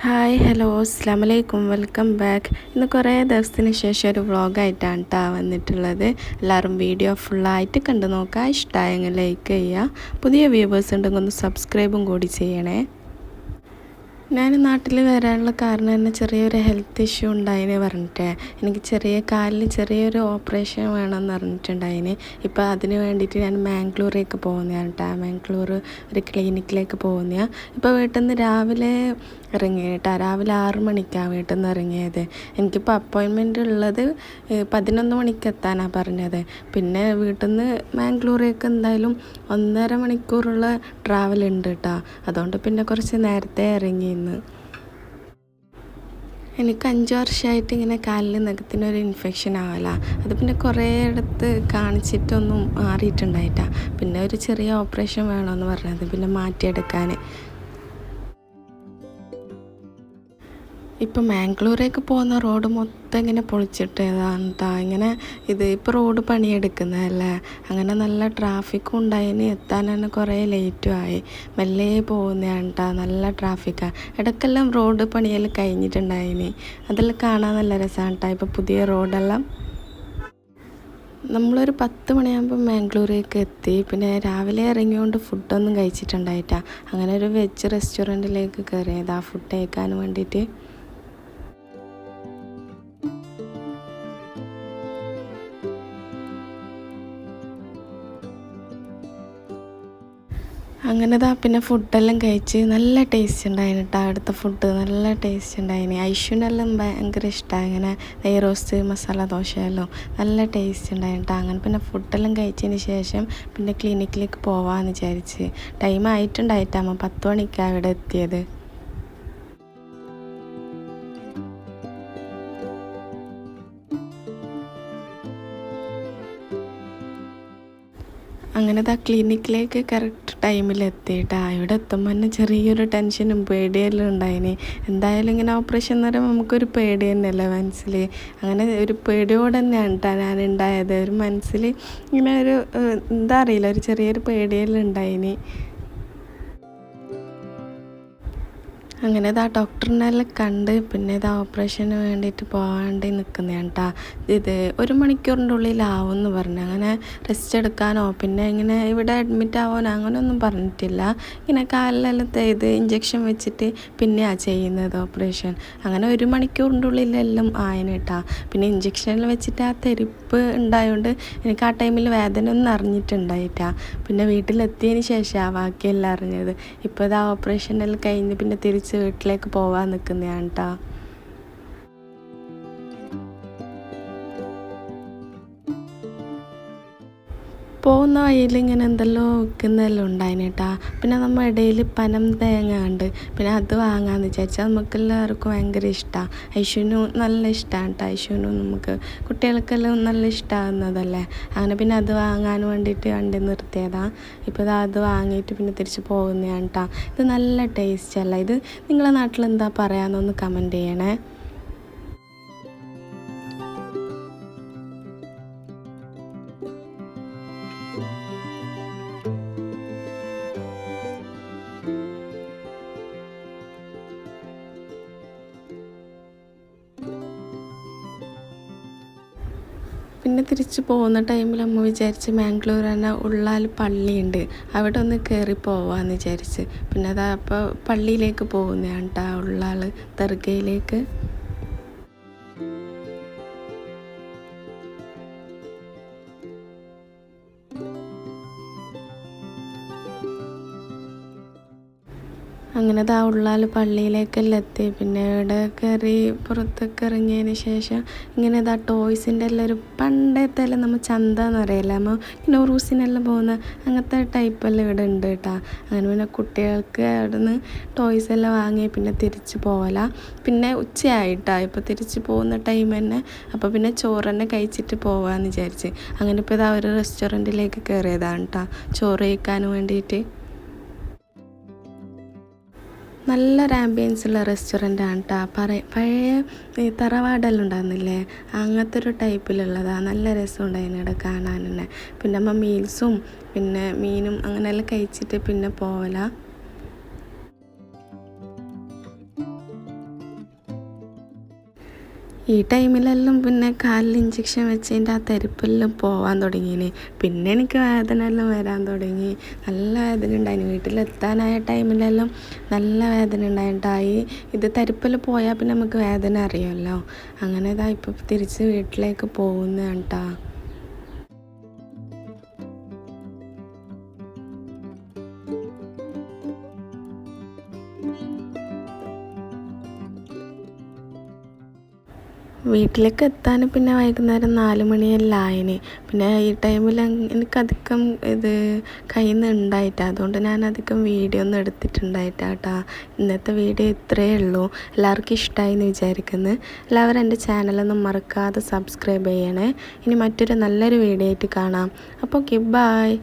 Hi hello അസ്സാം വലൈക്കും welcome back ഇന്ന് കുറേ ദിവസത്തിന് ശേഷം ഒരു വ്ളോഗായിട്ടാണ് കേട്ടോ വന്നിട്ടുള്ളത്. എല്ലാവരും വീഡിയോ ഫുള്ളായിട്ട് കണ്ടു നോക്കുക ഇഷ്ടമായെങ്കിൽ ലൈക്ക് ചെയ്യുക പുതിയ വ്യൂവേഴ്സ് ഉണ്ടെങ്കിൽ ഒന്ന് സബ്സ്ക്രൈബും കൂടി ചെയ്യണേ. ഞാൻ നാട്ടിൽ വരാനുള്ള കാരണം തന്നെ ചെറിയൊരു ഹെൽത്ത് ഇഷ്യൂ ഉണ്ടായിന് പറഞ്ഞിട്ട്. എനിക്ക് ചെറിയ കാലിൽ ചെറിയൊരു ഓപ്പറേഷൻ വേണമെന്ന് പറഞ്ഞിട്ടുണ്ടായിന്. ഇപ്പോൾ അതിന് വേണ്ടിയിട്ട് ഞാൻ മാംഗ്ലൂരേക്ക് പോകുന്നതാണ് കേട്ടോ മാംഗ്ലൂർ ഒരു ക്ലിനിക്കിലേക്ക് പോകുന്നതാണ് ഇപ്പോൾ വീട്ടിൽ നിന്ന് രാവിലെ ഇറങ്ങി കേട്ടോ രാവിലെ ആറ് മണിക്കാണ് വീട്ടിൽ നിന്ന് ഇറങ്ങിയത്. എനിക്കിപ്പോൾ അപ്പോയിൻമെന്റ് ഉള്ളത് പതിനൊന്ന് മണിക്ക് എത്താനാണ് പറഞ്ഞത്. പിന്നെ വീട്ടിൽ നിന്ന് മാംഗ്ലൂരേക്ക് എന്തായാലും ഒന്നര മണിക്കൂറുള്ള ട്രാവൽ ഉണ്ട് കേട്ടോ അതുകൊണ്ട് പിന്നെ കുറച്ച് നേരത്തെ ഇറങ്ങി ഇന്ന്. എനിക്ക് അഞ്ച് വർഷമായിട്ട് ഇങ്ങനെ കാലിൽ നഖത്തിനൊരു ഇൻഫെക്ഷൻ ആവല. അത് പിന്നെ കുറേ ഇടത്ത് കാണിച്ചിട്ടൊന്നും മാറിയിട്ടുണ്ടായിട്ടാ. പിന്നെ ഒരു ചെറിയ ഓപ്പറേഷൻ വേണമെന്ന് പറഞ്ഞത്. പിന്നെ മാറ്റിയെടുക്കാൻ ഇപ്പം മാംഗ്ലൂരേക്ക് പോകുന്ന റോഡ് മൊത്തം ഇങ്ങനെ പൊളിച്ചിട്ടതാണ് കേട്ടോ ഇങ്ങനെ ഇത് ഇപ്പോൾ റോഡ് പണിയെടുക്കുന്നതല്ലേ? അങ്ങനെ നല്ല ട്രാഫിക്കും ഉണ്ടായിന് എത്താൻ തന്നെ കുറേ ലേറ്റും ആയി. മെല്ലെ പോകുന്നതാണ് കേട്ടോ നല്ല ട്രാഫിക്കാണ് ഇടയ്ക്കെല്ലാം റോഡ് പണിയെല്ലാം കഴിഞ്ഞിട്ടുണ്ടായിന് അതെല്ലാം കാണാൻ നല്ല രസമാണ് കേട്ടോ ഇപ്പോൾ പുതിയ റോഡെല്ലാം നമ്മളൊരു പത്ത് മണിയാകുമ്പോൾ മാംഗ്ലൂരേക്ക് എത്തി. പിന്നെ രാവിലെ ഇറങ്ങിയോണ്ട് ഫുഡൊന്നും കഴിച്ചിട്ടുണ്ടായിട്ടാ. അങ്ങനെ ഒരു വെജ് റെസ്റ്റോറന്റിലേക്ക് കയറിയത്. ഫുഡ് കഴിക്കാൻ വേണ്ടിയിട്ട് അങ്ങനെ ദാ പിന്നെ ഫുഡെല്ലാം കഴിച്ച് നല്ല ടേസ്റ്റ് ഉണ്ടായിന് കേട്ടോ അവിടുത്തെ ഫുഡ് നല്ല ടേസ്റ്റ് ഉണ്ടായിന് ഐഷുനെല്ലാം ഭയങ്കര ഇഷ്ടമാണ് അങ്ങനെ നെയ് റോസ്റ്റ് മസാല ദോശയെല്ലാം നല്ല ടേസ്റ്റ് ഉണ്ടായിന് കേട്ടോ അങ്ങനെ പിന്നെ ഫുഡെല്ലാം കഴിച്ചതിന് ശേഷം പിന്നെ ക്ലിനിക്കിലേക്ക് പോവാമെന്ന് വിചാരിച്ച്. ടൈം ആയിട്ടുണ്ടായിട്ടാമ പത്ത് മണിക്കാണ് അവിടെ എത്തിയത്. അങ്ങനെ ദാ ക്ലിനിക്കിലേക്ക് കറക്റ്റ് ടൈമിൽ എത്തിയിട്ട് എത്തുമ്പോൾ തന്നെ ചെറിയൊരു ടെൻഷനും പേടിയെല്ലാം ഉണ്ടായിന്. എന്തായാലും ഇങ്ങനെ ഓപ്പറേഷൻ എന്ന് പറയുമ്പോൾ നമുക്കൊരു പേടി തന്നെയല്ലേ മനസ്സിൽ അങ്ങനെ ഒരു പേടിയോടെ തന്നെയാണ് ഞാൻ ഉണ്ടായത് ഒരു മനസ്സിൽ ഇങ്ങനെ ഒരു എന്താ അറിയില്ല. ഒരു ചെറിയൊരു പേടിയെല്ലാം ഉണ്ടായിന്. അങ്ങനെ ഇതാ ഡോക്ടറിനെല്ലാം കണ്ട് പിന്നെ ഇതാ ഓപ്പറേഷന് വേണ്ടിയിട്ട് പോകാണ്ടി നിൽക്കുന്നതാണ് കേട്ടോ ഇത് ഒരു മണിക്കൂറിന്റെ ഉള്ളിലാവും എന്ന് പറഞ്ഞു. അങ്ങനെ റെസ്റ്റ് എടുക്കാനോ പിന്നെ ഇങ്ങനെ ഇവിടെ അഡ്മിറ്റ് ആവാനോ അങ്ങനെയൊന്നും പറഞ്ഞിട്ടില്ല. ഇങ്ങനെ കാലിലെല്ലാം തേത് ഇഞ്ചക്ഷൻ വെച്ചിട്ട് പിന്നെയാണ് ചെയ്യുന്നത് ഓപ്പറേഷൻ അങ്ങനെ ഒരു മണിക്കൂറിന്റെ ഉള്ളിലെല്ലാം ആയനേട്ടാ പിന്നെ ഇഞ്ചക്ഷനിൽ വെച്ചിട്ട് ആ തെരിപ്പ് ഉണ്ടായതുകൊണ്ട് എനിക്ക് ആ ടൈമിൽ വേദന ഒന്നും അറിഞ്ഞിട്ടുണ്ടായിട്ടാ പിന്നെ വീട്ടിലെത്തിയതിന് ശേഷമാണ് ബാക്കിയെല്ലാം അറിഞ്ഞത്. ഇപ്പോൾ ഇതാ ഓപ്പറേഷനെല്ലാം കഴിഞ്ഞ് പിന്നെ തിരിച്ച് വീട്ടിലേക്ക് പോകാൻ നിൽക്കുന്നതാണ് കേട്ടോ പോകുന്ന വഴിയിൽ ഇങ്ങനെ എന്തെല്ലോ വിൽക്കുന്നതെല്ലാം ഉണ്ടായിന് കേട്ടാ പിന്നെ നമ്മൾ ഇടയിൽ പനം തേങ്ങ ഉണ്ട് പിന്നെ അത് വാങ്ങാമെന്ന് വിചാരിച്ചാൽ നമുക്ക് എല്ലാവർക്കും ഭയങ്കര ഇഷ്ടമാണ് ഐശുവിനും നല്ല ഇഷ്ടമാണ് കേട്ടോ ഐശുവിനും നമുക്ക് കുട്ടികൾക്കെല്ലാം നല്ല ഇഷ്ടമാകുന്നതല്ലേ അങ്ങനെ പിന്നെ അത് വാങ്ങാൻ വേണ്ടിയിട്ട് വണ്ടി നിർത്തിയതാണ് ഇപ്പോൾ അത് വാങ്ങിയിട്ട് പിന്നെ തിരിച്ച് പോകുന്നതാണ് കേട്ടോ ഇത് നല്ല ടേസ്റ്റ് അല്ല ഇത് നിങ്ങളെ നാട്ടിൽ എന്താ പറയാമെന്നൊന്ന് കമന്റ് ചെയ്യണേ. പിന്നെ തിരിച്ച് പോകുന്ന ടൈമിൽ അമ്മ വിചാരിച്ച് മാംഗ്ലൂർ തന്നെ ഉള്ളാൽ പള്ളിയുണ്ട്. അവിടെ ഒന്ന് കയറി പോവാന്ന് വിചാരിച്ച്. പിന്നെ അതാ അപ്പോൾ പള്ളിയിലേക്ക് പോകുന്നതാണ് കേട്ടോ ഉള്ളാൾ ദർഗയിലേക്ക്. അങ്ങനെ ദാ ഉള്ളാൽ പള്ളിയിലേക്കെല്ലാം എത്തി. പിന്നെ ഇവിടെ കയറി പുറത്തൊക്കെ ഇറങ്ങിയതിന് ശേഷം ഇങ്ങനെ ദാ ടോയ്സിന്റെ എല്ലാം ഒരു പണ്ടത്തെ എല്ലാം നമ്മൾ ചന്ത എന്ന് പറയില്ല. നമ്മൾ ഇങ്ങനെ ഉറൂസിനെല്ലാം പോകുന്ന അങ്ങനത്തെ ടൈപ്പെല്ലാം ഇവിടെ ഉണ്ട് കേട്ടോ അങ്ങനെ പിന്നെ കുട്ടികൾക്ക് അവിടെ നിന്ന് ടോയ്സ് എല്ലാം വാങ്ങി പിന്നെ തിരിച്ച് പോകല പിന്നെ ഉച്ചയായിട്ടാ. ഇപ്പോൾ തിരിച്ച് പോകുന്ന ടൈം തന്നെ. അപ്പോൾ പിന്നെ ചോറ് തന്നെ കഴിച്ചിട്ട് പോകാമെന്ന് വിചാരിച്ച്. അങ്ങനെ ഇപ്പോൾ ഇതാ ഒരു റെസ്റ്റോറന്റിലേക്ക് കയറിയതാണ് കേട്ടോ ചോറ് കഴിക്കാൻ വേണ്ടിയിട്ട്. നല്ലൊരു റെസ്റ്റോറന്റ് ആണ് കേട്ടോ പറ പഴയ ഈ തറവാടെല്ലാം അങ്ങനത്തെ ഒരു ടൈപ്പിലുള്ളതാണ് നല്ല രസം ഉണ്ടായിരുന്നു ഇവിടെ കാണാൻ തന്നെ പിന്നെ നമ്മൾ മീൽസും പിന്നെ മീനും അങ്ങനെയെല്ലാം കഴിച്ചിട്ട് പിന്നെ പോവല. ഈ ടൈമിലെല്ലാം പിന്നെ കാലിൽ ഇഞ്ചക്ഷൻ വെച്ചതിന്റെ ആ തെരുപ്പെല്ലാം പോവാൻ തുടങ്ങിയിന് പിന്നെ എനിക്ക് വേദന എല്ലാം വരാൻ തുടങ്ങി. നല്ല വേദന ഉണ്ടായിന് വീട്ടിലെത്താനായ ടൈമിലെല്ലാം നല്ല വേദന ഉണ്ടായിട്ടായി ഇത് തെരുപ്പെല്ലാം പോയാൽ പിന്നെ നമുക്ക് വേദന അറിയാമല്ലോ അങ്ങനെ ഇതാ ഇപ്പോൾ തിരിച്ച് വീട്ടിലേക്ക് പോകുന്നതാണ് കേട്ടോ വീട്ടിലേക്ക് എത്താൻ പിന്നെ വൈകുന്നേരം നാല് മണിയെല്ലാം ആയിന്. പിന്നെ ഈ ടൈമിൽ എനിക്ക് അധികം ഇത് കയ്യിൽ നിന്ന് ഉണ്ടായിട്ട അതുകൊണ്ട് ഞാൻ അധികം വീഡിയോ ഒന്നും എടുത്തിട്ടുണ്ടായിട്ടാ ഇന്നത്തെ വീഡിയോ ഇത്രയേ ഉള്ളൂ. എല്ലാവർക്കും ഇഷ്ടമായി എന്ന് വിചാരിക്കുന്നു. എല്ലാവരും എന്റെ ചാനലൊന്നും മറക്കാതെ സബ്സ്ക്രൈബ് ചെയ്യണേ. ഇനി മറ്റൊരു നല്ലൊരു വീഡിയോ ആയിട്ട് കാണാം. അപ്പോൾ ഓക്കെ ബായ്